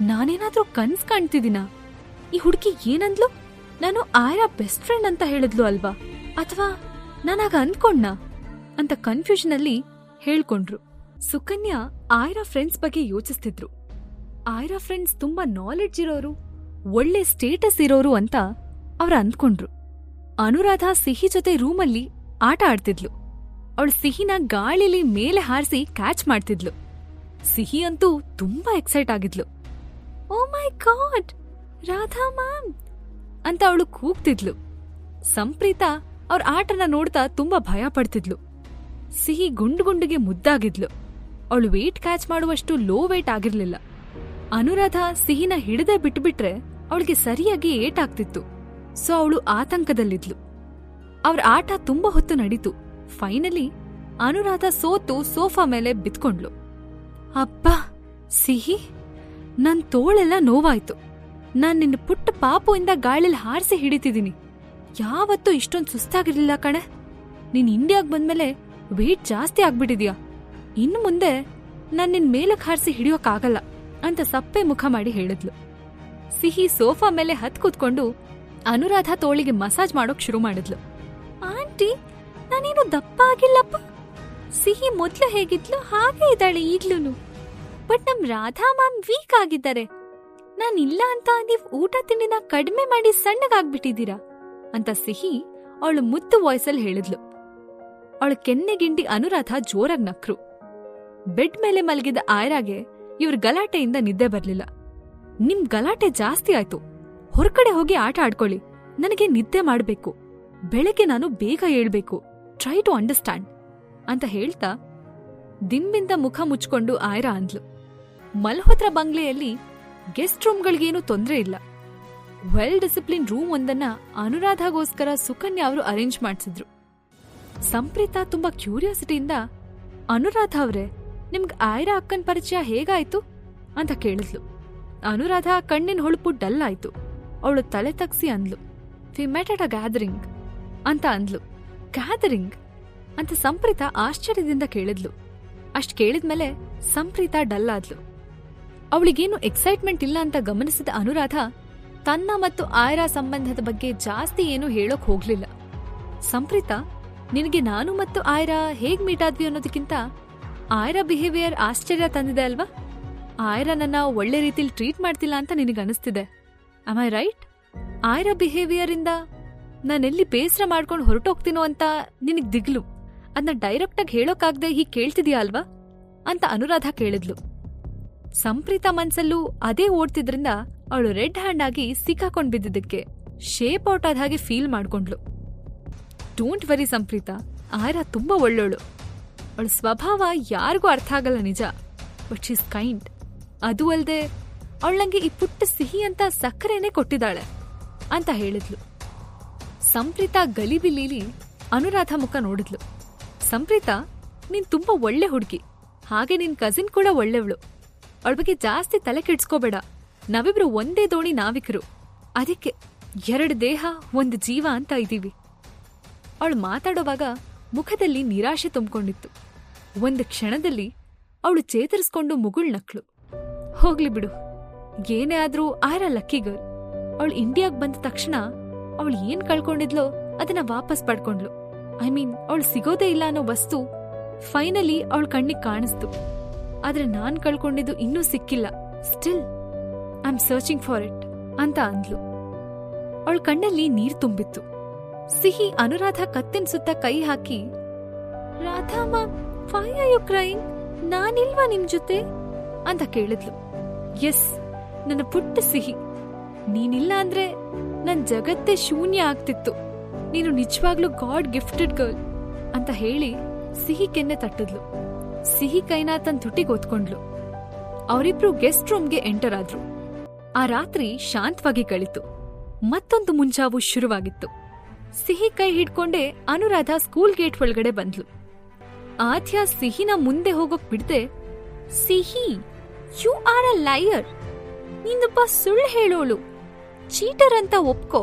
ನಾನೇನಾದ್ರೂ ಕನ್ಸ್ ಕಾಣ್ತಿದ್ದೀನಾ? ಈ ಹುಡುಗಿ ಏನಂದ್ಲು? ನಾನು ಆಯರಾ ಬೆಸ್ಟ್ ಫ್ರೆಂಡ್ ಅಂತ ಹೇಳಿದ್ಲು ಅಲ್ವಾ? ಅಥವಾ ನಾನಾಗ ಅಂದ್ಕೊಂಡ್ನಾ? ಅಂತ ಕನ್ಫ್ಯೂಷನ್ ಅಲ್ಲಿ ಹೇಳ್ಕೊಂಡ್ರು. ಸುಕನ್ಯಾ ಆಯ್ರಾ ಫ್ರೆಂಡ್ಸ್ ಬಗ್ಗೆ ಯೋಚಿಸ್ತಿದ್ರು. ಆಯ್ರಾ ಫ್ರೆಂಡ್ಸ್ ತುಂಬಾ ನಾಲೆಡ್ಜ್ ಇರೋರು, ಒಳ್ಳೆ ಸ್ಟೇಟಸ್ ಇರೋರು ಅಂತ ಅವ್ರ ಅಂದ್ಕೊಂಡ್ರು. ಅನುರಾಧ ಸಿಹಿ ಜೊತೆ ರೂಮಲ್ಲಿ ಆಟ ಆಡ್ತಿದ್ಲು. ಅವಳು ಸಿಹಿನ ಗಾಳಿಲಿ ಮೇಲೆ ಹಾರಿಸಿ ಕ್ಯಾಚ್ ಮಾಡ್ತಿದ್ಲು. ಸಿಹಿ ಅಂತೂ ತುಂಬಾ ಎಕ್ಸೈಟ್ ಆಗಿದ್ಲು. Oh my god Radha ma'am! ಅಂತ ಅವಳು ಕೂಗ್ತಿದ್ಲು. ಸಂಪ್ರೀತ ಅವ್ರ ಆಟನ ನೋಡ್ತಾ ತುಂಬಾ ಭಯ ಪಡ್ತಿದ್ಲು. ಸಿಹಿ ಗುಂಡು ಗುಂಡಿಗೆ ಮುದ್ದಾಗಿದ್ಲು. ಅವಳು ವೇಟ್ ಕ್ಯಾಚ್ ಮಾಡುವಷ್ಟು ಲೋ ವೇಟ್ ಆಗಿರ್ಲಿಲ್ಲ. ಅನುರಾಧ ಸಿಹಿನ ಹಿಡದೆ ಬಿಟ್ಬಿಟ್ರೆ ಅವಳಿಗೆ ಸರಿಯಾಗಿ ಏಟಾಗ್ತಿತ್ತು ಸೊ ಅವಳು ಆತಂಕದಲ್ಲಿದ್ಲು. ಅವ್ರ ಆಟ ತುಂಬಾ ಹೊತ್ತು ನಡೀತು. ಫೈನಲಿ ಅನುರಾಧ ಸೋತು ಸೋಫಾ ಮೇಲೆ ಬಿತ್ಕೊಂಡ್ಲು ಅಬ್ಬಾ, ಸಿಹಿ? ನನ್ ತೋಳೆಲ್ಲ ನೋವಾಯ್ತು. ನಾನ್ ನಿನ್ನ ಪುಟ್ಟ ಪಾಪುವಿಂದ ಗಾಳಿಲ್ ಹಾರಿಸಿ ಹಿಡಿತಿದ್ದೀನಿ ಯಾವತ್ತೂ ಇಷ್ಟೊಂದು ಸುಸ್ತಾಗಿರ್ಲಿಲ್ಲ ಕಣೆ. ನೀನ್ ಇಂಡಿಯಾಗ್ ಬಂದ್ಮೇಲೆ ವೇಟ್ ಜಾಸ್ತಿ ಆಗ್ಬಿಟ್ಟಿದ್ಯಾ. ಇನ್ನು ಮುಂದೆ ನಾನ್ ನಿನ್ ಮೇಲಕ್ ಹಾರಿಸಿ ಹಿಡಿಯೋಕ್ಕಾಗಲ್ಲ ಅಂತ ಸಪ್ಪೆ ಮುಖ ಮಾಡಿ ಹೇಳಿದ್ಲು. ಸಿಹಿ ಸೋಫಾ ಮೇಲೆ ಹತ್ ಕೂತ್ಕೊಂಡು ಅನುರಾಧ ತೋಳಿಗೆ ಮಸಾಜ್ ಮಾಡೋಕ್ ಶುರು ಮಾಡಿದ್ಲು. ಆಂಟಿ, ನಾನೇನು ದಪ್ಪ ಆಗಿಲ್ಲಪ್ಪ? ಸಿಹಿ ಮೊದ್ಲು ಹೇಗಿದ್ಲು, ಹಾಗೆ ಇದ್ದಾಳೆ ಈಗ್ಲೂನು. ಬಟ್ ನಮ್ ರಾಧಾ ಮ್ಯಾಮ್ ವೀಕ್ ಆಗಿದ್ದಾರೆ. ನಾನ್ ಇಲ್ಲ ಅಂತ ನೀವ್ ಊಟ ತಿಂಡಿನ ಕಡಿಮೆ ಮಾಡಿ ಸಣ್ಣಗಾಗ್ಬಿಟ್ಟಿದ್ದೀರಾ? ಅಂತ ಸಿಹಿ ಅವಳು ಮುತ್ತು ವಾಯ್ಸಲ್ಲಿ ಹೇಳಿದ್ಲು. ಅವಳ ಕೆನ್ನೆಗಿಂಡಿ ಅನುರಾಧ ಜೋರಾಗಿ ನಕ್ರು. ಬೆಡ್ ಮೇಲೆ ಮಲಗಿದ ಆಯ್ರಾಗೆ ಇವ್ರ ಗಲಾಟೆಯಿಂದ ನಿದ್ದೆ ಬರ್ಲಿಲ್ಲ. ನಿಮ್ ಗಲಾಟೆ ಜಾಸ್ತಿ ಆಯ್ತು. ಹೊರಗಡೆ ಹೋಗಿ ಆಟ ಆಡ್ಕೊಳ್ಳಿ. ನನಗೆ ನಿದ್ದೆ ಮಾಡ್ಬೇಕು. ಬೆಳಗ್ಗೆ ನಾನು ಬೇಗ ಏಳ್ಬೇಕು. Try to understand. ಅಂತ ಹೇಳ್ತಾ ದಿಂಬಿಂದ ಮುಖ ಮುಚ್ಕೊಂಡು ಆಯ್ರಾ ಅಂದ್ಲು. ಮಲ್ಹೋತ್ರ ಬಂಗ್ಲೆಯಲ್ಲಿ ಗೆಸ್ಟ್ ರೂಮ್ಗಳಿಗೇನು ತೊಂದ್ರೆ ಇಲ್ಲ. ವೆಲ್ ಡಿಸಿಪ್ಲಿನ್ ರೂಮ್ ಒಂದನ್ನ ಅನುರಾಧಾಗೋಸ್ಕರ ಸುಕನ್ಯಾ ಅವರು ಅರೇಂಜ್ ಮಾಡಿಸಿದ್ರು. ಸಂಪ್ರೀತಾ ತುಂಬಾ ಕ್ಯೂರಿಯಾಸಿಟಿಯಿಂದ, ಅನುರಾಧ ಅವರೇ, ನಿಮ್ಗ್ ಆಯ್ರಾ ಅಕ್ಕನ್ ಪರಿಚಯ ಹೇಗಾಯ್ತು? ಅಂತ ಕೇಳಿದ್ಲು. ಅನುರಾಧ ಕಣ್ಣಿನ ಹೊಳಪು ಡಲ್ ಆಯ್ತು. ಅವಳು ತಲೆ ತಗ್ಸಿ ಅಂದ್ಲು. We met at a gathering ಅಂತ ಅಂದ್ಲು. ಗ್ಯಾದರಿಂಗ್ ಅಂತ ಸಂಪ್ರೀತಾ ಆಶ್ಚರ್ಯದಿಂದ ಕೇಳಿದ್ಲು. ಅಷ್ಟ್ ಕೇಳಿದ್ಮೇಲೆ ಸಂಪ್ರೀತ ಡಲ್ ಆದ್ಲು. ಅವಳಿಗೇನು ಎಕ್ಸೈಟ್ಮೆಂಟ್ ಇಲ್ಲ ಅಂತ ಗಮನಿಸಿದ ಅನುರಾಧ ತನ್ನ ಮತ್ತು ಆಯರಾ ಸಂಬಂಧದ ಬಗ್ಗೆ ಜಾಸ್ತಿ ಏನು ಹೇಳೋಕ್ ಹೋಗ್ಲಿಲ್ಲ. ಸಂಪ್ರೀತ, ನಿನಗೆ ನಾನು ಮತ್ತು ಆಯ್ರಾ ಹೇಗ್ ಮೀಟ್ ಆದ್ವಿ ಅನ್ನೋದಕ್ಕಿಂತ ಆಯರಾ ಬಿಹೇವಿಯರ್ ಆಶ್ಚರ್ಯ ತಂದಿದೆ ಅಲ್ವಾ? ಆಯ್ರಾ ನನ್ನ ಒಳ್ಳೆ ರೀತಿಲಿ ಟ್ರೀಟ್ ಮಾಡ್ತಿಲ್ಲ ಅಂತ ನಿನಗೆ ಅನಿಸ್ತಿದೆ. I I right Ayra behaviour ಇಂದ ನಾನೆಲ್ಲಿ ಬೇಸರ ಮಾಡ್ಕೊಂಡು ಹೊರಟೋಗ್ತೀನೋ ಅಂತ ನಿನಗ್ ದಿಗ್ಲು. ಅದನ್ನ ಡೈರೆಕ್ಟಾಗಿ ಹೇಳೋಕಾಗ್ದೆ ಹೀಗೆ ಕೇಳ್ತಿದ್ಯಾ ಅಲ್ವಾ? ಅಂತ ಅನುರಾಧ ಕೇಳಿದ್ಲು. ಸಂಪ್ರೀತ ಮನ್ಸಲ್ಲೂ ಅದೇ ಓಡ್ತಿದ್ರಿಂದ ಅವಳು ರೆಡ್ ಹ್ಯಾಂಡ್ ಆಗಿ ಸಿಕ್ಕಾಕೊಂಡ್ ಬಿದ್ದಿದ್ದಕ್ಕೆ ಶೇಪ್ ಔಟ್ ಆದ ಹಾಗೆ ಫೀಲ್ ಮಾಡ್ಕೊಂಡ್ಲು ಡೋಂಟ್ ವರಿ ಸಂಪ್ರೀತ ಆಯ್ರಾ ತುಂಬಾ ಒಳ್ಳೋಳು. ಅವಳ ಸ್ವಭಾವ ಯಾರಿಗೂ ಅರ್ಥ ಆಗಲ್ಲ ನಿಜ ಬಟ್ ಶೀಸ್ ಕೈಂಡ್ ಅದು ಅಲ್ಲದೆ ಅವಳ ನಂಗೆ ಈ ಪುಟ್ಟ ಸಿಹಿ ಅಂತ ಸಕ್ಕರೆನೇ ಕೊಟ್ಟಿದ್ದಾಳೆ ಅಂತ ಹೇಳಿದ್ಲು. ಸಂಪ್ರೀತ ಗಲಿಬಿಲಿಲಿ ಅನುರಾಧ ಮುಖ ನೋಡಿದ್ಲು. ಸಂಪ್ರೀತ, ನೀನ್ ತುಂಬಾ ಒಳ್ಳೆ ಹುಡುಗಿ, ಹಾಗೆ ನಿನ್ ಕಸಿನ್ ಕೂಡ ಒಳ್ಳೆವಳು. ಅವಳ ಬಗ್ಗೆ ಜಾಸ್ತಿ ತಲೆ ಕೆಡ್ಸ್ಕೋಬೇಡ. ನಾವಿಬ್ರು ಒಂದೇ ದೋಣಿ ನಾವಿಕರು. ಅದಕ್ಕೆ ಎರಡು ದೇಹ, ಒಂದು ಜೀವ ಅಂತ ಇದ್ದೀವಿ. ಅವಳು ಮಾತಾಡೋವಾಗ ಮುಖದಲ್ಲಿ ನಿರಾಶೆ ತುಂಬಿಕೊಂಡಿತ್ತು. ಒಂದು ಕ್ಷಣದಲ್ಲಿ ಅವಳು ಚೇತರಿಸ್ಕೊಂಡು ಮುಗುಳ್ ನಕ್ಳು. ಹೋಗ್ಲಿ ಬಿಡು. ಏನೇ ಆದ್ರೂ ಆರ ಲಕ್ಕಿ ಗರ್ಲ್. ಅವಳು ಇಂಡಿಯಾಗ್ ಬಂದ ತಕ್ಷಣ ಅವಳು ಏನ್ ಕಳ್ಕೊಂಡಿದ್ಲೋ ಅದನ್ನ ವಾಪಸ್ ಪಡ್ಕೊಂಡ್ಲು ಐ ಮೀನ್, ಅವಳು ಸಿಗೋದೇ ಇಲ್ಲ ಅನ್ನೋ ವಸ್ತು ಫೈನಲಿ ಅವಳ ಕಣ್ಣಿಗೆ ಕಾಣಿಸ್ತು. ಆದ್ರೆ ನಾನ್ ಕಳ್ಕೊಂಡಿದ್ದು ಇನ್ನೂ ಸಿಕ್ಕಿಲ್ಲ. Still I am searching for it ಅಂತ ಅಂದ್ಲು. ಅವಳ ಕಣ್ಣಲ್ಲಿ ನೀರ್ ತುಂಬಿತ್ತು. ಸಿಹಿ ಅನುರಾಧ ಕತ್ತಿನ ಸುತ್ತ ಕೈ ಹಾಕಿ Radha ma'am why are you crying ನಾನಿಲ್ವಾ ನಿಮ್ ಜೊತೆ? ಅಂತ ಕೇಳಿದ್ಲು. ಎಸ್ ನನ್ನ ಪುಟ್ಟ ಸಿಹಿ. ನೀನಿಲ್ಲ ಅಂದ್ರೆ ನನ್ ಜಗತ್ತೇ ಶೂನ್ಯ ಆಗ್ತಿತ್ತು. ನೀನು ನಿಜವಾಗ್ಲೂ ಗಾಡ್ ಗಿಫ್ಟೆಡ್ ಗರ್ಲ್, ಅಂತ ಹೇಳಿ ಸಿಹಿ ಕೆನ್ನೆ ತಟ್ಟಿದ್ಲು. ಸಿಹಿ ಕೈನ ತನ್ನ ತುಟಿಗೆ ಒತ್ಕೊಂಡ್ಲು ಅವರಿಬ್ರು ಗೆಸ್ಟ್ ರೂಮ್ಗೆ ಎಂಟರ್ ಆದ್ರು. ಆ ರಾತ್ರಿ ಶಾಂತವಾಗಿ ಕಳಿತು. ಮತ್ತೊಂದು ಮುಂಜಾವು ಶುರುವಾಗಿತ್ತು. ಸಿಹಿ ಕೈ ಹಿಡ್ಕೊಂಡೆ ಅನುರಾಧ ಸ್ಕೂಲ್ ಗೇಟ್ ಒಳಗಡೆ ಬಂದ್ಲು. ಆದ್ಯ ಸಿಹಿನ ಮುಂದೆ ಹೋಗೋಕ್ ಬಿಡ್ದೆ, Sihi you are a liar ನಿನ್ನೊಬ್ಬ ಸುಳ್ಳು ಹೇಳೋಳು. ಚೀಟರ್ ಅಂತ ಒಪ್ಕೋ.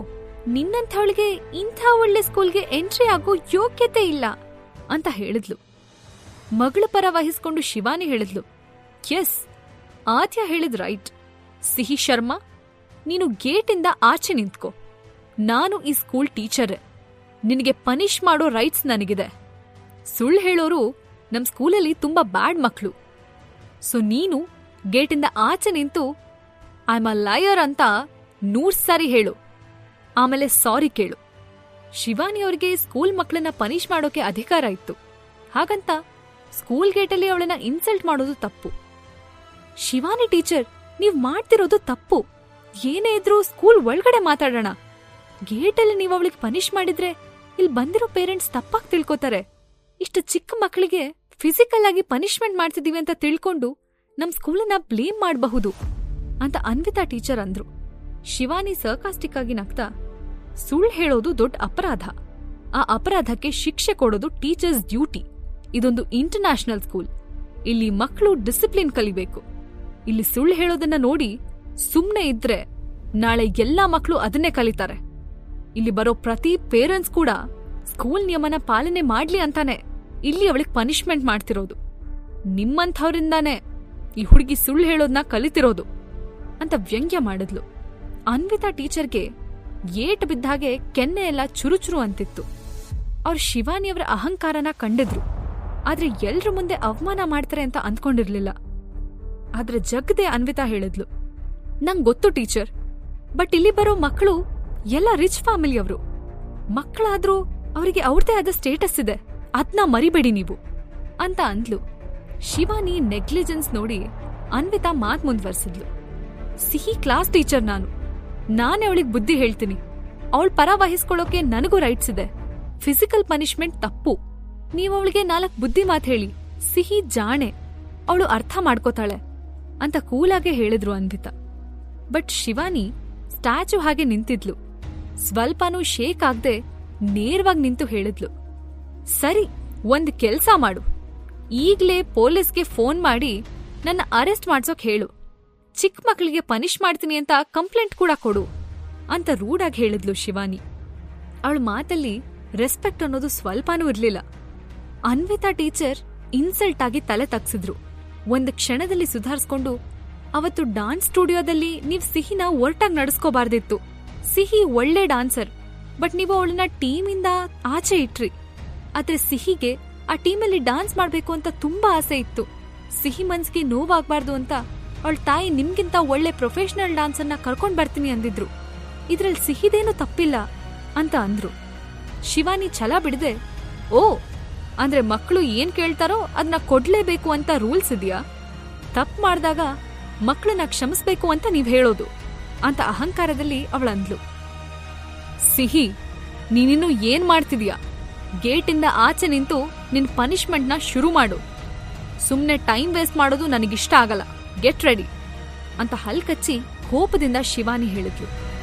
ನಿನ್ನಂಥವಳಿಗೆ ಇಂಥ ಒಳ್ಳೆ ಸ್ಕೂಲ್ಗೆ ಎಂಟ್ರಿ ಆಗೋ ಯೋಗ್ಯತೆ ಇಲ್ಲ, ಅಂತ ಹೇಳಿದ್ಲು. ಮಗಳ ಪರ ವಹಿಸ್ಕೊಂಡು ಶಿವಾನಿ ಹೇಳಿದ್ಲು. ಎಸ್ ಆದ್ಯ ಹೇಳಿದ್ ರೈಟ್ ಸಿಹಿ ಶರ್ಮಾ, ನೀನು ಗೇಟಿಂದ ಆಚೆ ನಿಂತ್ಕೋ. ನಾನು ಈ ಸ್ಕೂಲ್ ಟೀಚರೇ ನಿನಗೆ ಪನಿಷ್ ಮಾಡೋ ರೈಟ್ಸ್ ನನಗಿದೆ. ಸುಳ್ಳು ಹೇಳೋರು ನಮ್ ಸ್ಕೂಲಲ್ಲಿ ತುಂಬಾ ಬ್ಯಾಡ್ ಮಕ್ಕಳು ಸೊ ನೀನು ಗೇಟಿಂದ ಆಚೆ ನಿಂತು ಐ ಅ ಲಯರ್ ಅಂತ ನೂರ್ ಸಾರಿ ಹೇಳು. ಆಮೇಲೆ ಸಾರಿ ಕೇಳು. ಶಿವಾನಿ ಅವ್ರಿಗೆ ಸ್ಕೂಲ್ ಮಕ್ಕಳನ್ನ ಪನಿಷ್ ಮಾಡೋಕೆ ಅಧಿಕಾರ ಇತ್ತು. ಹಾಗಂತ ಸ್ಕೂಲ್ ಗೇಟಲ್ಲಿ ಅವಳನ್ನ ಇನ್ಸಲ್ಟ್ ಮಾಡೋದು ತಪ್ಪು. ಶಿವಾನಿ ಟೀಚರ್, ನೀವ್ ಮಾಡ್ತಿರೋದು ತಪ್ಪು. ಏನೇ ಇದ್ರೂ ಸ್ಕೂಲ್ ಒಳಗಡೆ ಮಾತಾಡೋಣ. ಗೇಟಲ್ಲಿ ನೀವು ಅವಳಿಗೆ ಪನಿಷ್ ಮಾಡಿದ್ರೆ ಇಲ್ಲಿ ಬಂದಿರೋ ಪೇರೆಂಟ್ಸ್ ತಪ್ಪಾಗಿ ತಿಳ್ಕೊತಾರೆ. ಇಷ್ಟು ಚಿಕ್ಕ ಮಕ್ಕಳಿಗೆ ಫಿಸಿಕಲ್ ಆಗಿ ಪನಿಷ್ಮೆಂಟ್ ಮಾಡ್ತಿದೀವಿ ಅಂತ ತಿಳ್ಕೊಂಡು ನಮ್ ಸ್ಕೂಲನ್ನ ಬ್ಲೇಮ್ ಮಾಡಬಹುದು ಅಂತ ಅನ್ವಿತಾ ಟೀಚರ್ ಅಂದ್ರು. ಶಿವಾನಿ ಸರ್ಕಾಸ್ಟಿಕ್ ಆಗಿ ನಗ್ತಾ ಸುಳ್ಳು ಹೇಳೋದು ದೊಡ್ಡ ಅಪರಾಧ. ಆ ಅಪರಾಧಕ್ಕೆ ಶಿಕ್ಷೆ ಕೊಡೋದು ಟೀಚರ್ಸ್ ಡ್ಯೂಟಿ. ಇದೊಂದು ಇಂಟರ್ನ್ಯಾಷನಲ್ ಸ್ಕೂಲ್ ಇಲ್ಲಿ ಮಕ್ಕಳು ಡಿಸಿಪ್ಲಿನ್ ಕಲಿಬೇಕು. ಇಲ್ಲಿ ಸುಳ್ಳು ಹೇಳೋದನ್ನ ನೋಡಿ ಸುಮ್ನೆ ಇದ್ರೆ ನಾಳೆ ಎಲ್ಲಾ ಮಕ್ಕಳು ಅದನ್ನೇ ಕಲಿತಾರೆ. ಇಲ್ಲಿ ಬರೋ ಪ್ರತಿ ಪೇರೆಂಟ್ಸ್ ಕೂಡ ಸ್ಕೂಲ್ ನಿಯಮನ ಪಾಲನೆ ಮಾಡ್ಲಿ ಅಂತಾನೆ ಇಲ್ಲಿ ಅವಳಿಗೆ ಪನಿಷ್ಮೆಂಟ್ ಮಾಡ್ತಿರೋದು. ನಿಮ್ಮಂಥವ್ರಿಂದಾನೇ ಈ ಹುಡುಗಿ ಸುಳ್ಳು ಹೇಳೋದನ್ನ ಕಲಿತಿರೋದು ಅಂತ ವ್ಯಂಗ್ಯ ಮಾಡಿದ್ಲು. ಅನ್ವಿತಾ ಟೀಚರ್ಗೆ ಏಟ್ ಬಿದ್ದಾಗೆ ಕೆನ್ನೆ ಎಲ್ಲ ಚುರುಚುರು ಅಂತಿತ್ತು. ಅವ್ರು ಶಿವಾನಿಯವರ ಅಹಂಕಾರನ ಕಂಡಿದ್ರು. ಆದ್ರೆ ಎಲ್ರ ಮುಂದೆ ಅವಮಾನ ಮಾಡ್ತಾರೆ ಅಂತ ಅಂದ್ಕೊಂಡಿರ್ಲಿಲ್ಲ. ಆದ್ರೆ ಜಗ್ದೆ ಅನ್ವಿತಾ ಹೇಳಿದ್ಲು, ನಂಗ್ ಗೊತ್ತು ಟೀಚರ್, ಬಟ್ ಇಲ್ಲಿ ಬರೋ ಮಕ್ಕಳು ಎಲ್ಲ ರಿಚ್ ಫ್ಯಾಮಿಲಿಯವರು ಮಕ್ಕಳಾದ್ರೂ ಅವರಿಗೆ ಅವ್ರದೇ ಆದ ಸ್ಟೇಟಸ್ ಇದೆ, ಅದ್ನ ಮರಿಬೇಡಿ ನೀವು, ಅಂತ ಅಂದ್ಲು. ಶಿವಾನಿ ನೆಗ್ಲಿಜೆನ್ಸ್ ನೋಡಿ ಅನ್ವಿತಾ ಮಾತ್ ಮುಂದ್ವರ್ಸಿದ್ಲು. ಸಿಹಿ ಕ್ಲಾಸ್ ಟೀಚರ್ ನಾನು. ನಾನೇ ಅವಳಿಗೆ ಬುದ್ಧಿ ಹೇಳ್ತೀನಿ. ಅವಳ ಪರ ವಹಿಸ್ಕೊಳ್ಳೋಕೆ ನನಗೂ ರೈಟ್ಸ್ ಇದೆ. ಫಿಸಿಕಲ್ ಪನಿಷ್ಮೆಂಟ್ ತಪ್ಪು. ನೀವು ಅವಳಿಗೆ ನಾಲ್ಕು ಬುದ್ಧಿ ಮಾತು ಹೇಳಿ. ಸಿಹಿ ಜಾಣೆ. ಅವಳು ಅರ್ಥ ಮಾಡ್ಕೋತಾಳೆ ಅಂತ ಕೂಲಾಗೆ ಹೇಳಿದ್ರು ಅನ್ವಿತಾ ಬಟ್ ಶಿವಾನಿ ಸ್ಟ್ಯಾಚು ಹಾಗೆ ನಿಂತಿದ್ಲು. ಸ್ವಲ್ಪನೂ ಶೇಕ್ ಆಗದೆ ನೇರವಾಗಿ ನಿಂತು ಹೇಳಿದ್ಲು. ಸರಿ, ಒಂದ್ ಕೆಲ್ಸ ಮಾಡು. ಈಗ್ಲೇ ಪೊಲೀಸ್ಗೆ ಫೋನ್ ಮಾಡಿ ನನ್ನ ಅರೆಸ್ಟ್ ಮಾಡ್ಸೋಕ್ ಹೇಳು. ಚಿಕ್ಕ ಮಕ್ಕಳಿಗೆ ಪನಿಷ್ ಮಾಡ್ತೀನಿ ಅಂತ ಕಂಪ್ಲೇಂಟ್ ಕೂಡ ಕೊಡು ಅಂತ ರೂಡಾಗಿ ಹೇಳಿದ್ಲು ಶಿವಾನಿ. ಅವಳ ಮಾತಲ್ಲಿ ರೆಸ್ಪೆಕ್ಟ್ ಅನ್ನೋದು ಸ್ವಲ್ಪನೂ ಇರ್ಲಿಲ್ಲ. ಅನ್ವಿತಾ ಟೀಚರ್ ಇನ್ಸಲ್ಟ್ ಆಗಿ ತಲೆ ತಗ್ಸಿದ್ರು. ಒಂದು ಕ್ಷಣದಲ್ಲಿ ಸುಧಾರಿಸ್ಕೊಂಡು, ಅವತ್ತು ಡಾನ್ಸ್ ಸ್ಟುಡಿಯೋದಲ್ಲಿ ನೀವು ಸಿಹಿನ ಒರ್ಟಾಗಿ ನಡೆಸ್ಕೋಬಾರ್ದಿತ್ತು. ಸಿಹಿ ಒಳ್ಳೆ ಡಾನ್ಸರ್, ಬಟ್ ನೀವು ಅವಳನ್ನ ಟೀಮಿಂದ ಆಚೆ ಇಟ್ರಿ. ಆದ್ರೆ ಸಿಹಿಗೆ ಆ ಟೀಮಲ್ಲಿ ಡಾನ್ಸ್ ಮಾಡ್ಬೇಕು ಅಂತ ತುಂಬಾ ಆಸೆ ಇತ್ತು. ಸಿಹಿ ಮನ್ಸಿಗೆ ನೋವಾಗಬಾರ್ದು ಅಂತ ಅವಳ ತಾಯಿ ನಿಮ್ಗಿಂತ ಒಳ್ಳೆ ಪ್ರೊಫೆಷನಲ್ ಡಾನ್ಸರ್ನ ಕರ್ಕೊಂಡ್ ಬರ್ತೀನಿ ಅಂದಿದ್ರು. ಇದ್ರಲ್ಲಿ ಸಿಹಿದೇನು ತಪ್ಪಿಲ್ಲ ಅಂತ ಅಂದ್ರು. ಶಿವಾನಿ ಛಲ ಬಿಡದೆ, ಓ ಅಂದ್ರೆ ಮಕ್ಕಳು ಏನ್ ಕೇಳ್ತಾರೋ ಅದನ್ನ ಕೊಡ್ಲೇಬೇಕು ಅಂತ ರೂಲ್ಸ್ ಇದೆಯಾ? ತಪ್ಪು ಮಾಡಿದಾಗ ಮಕ್ಕಳನ್ನ ಕ್ಷಮಿಸ್ಬೇಕು ಅಂತ ನೀವ್ ಹೇಳೋದು ಅಂತ ಅಹಂಕಾರದಲ್ಲಿ ಅವಳಂದ್ಲು ಸಿಹಿ, ನೀನಿನ್ನು ಏನ್ ಮಾಡ್ತಿದೀಯಾ? ಗೇಟಿಂದ ಆಚೆ ನಿಂತು ನಿನ್ ಪನಿಷ್ಮೆಂಟ್ನ ಶುರು ಮಾಡು. ಸುಮ್ನೆ ಟೈಮ್ ವೇಸ್ಟ್ ಮಾಡೋದು ನನಗಿಷ್ಟ ಆಗಲ್ಲ. ಗೆಟ್ ರೆಡಿ ಅಂತ ಹಲ್ಕಚ್ಚಿ ಕೋಪದಿಂದ ಶಿವಾನಿ ಹೇಳಿದ್ಲು.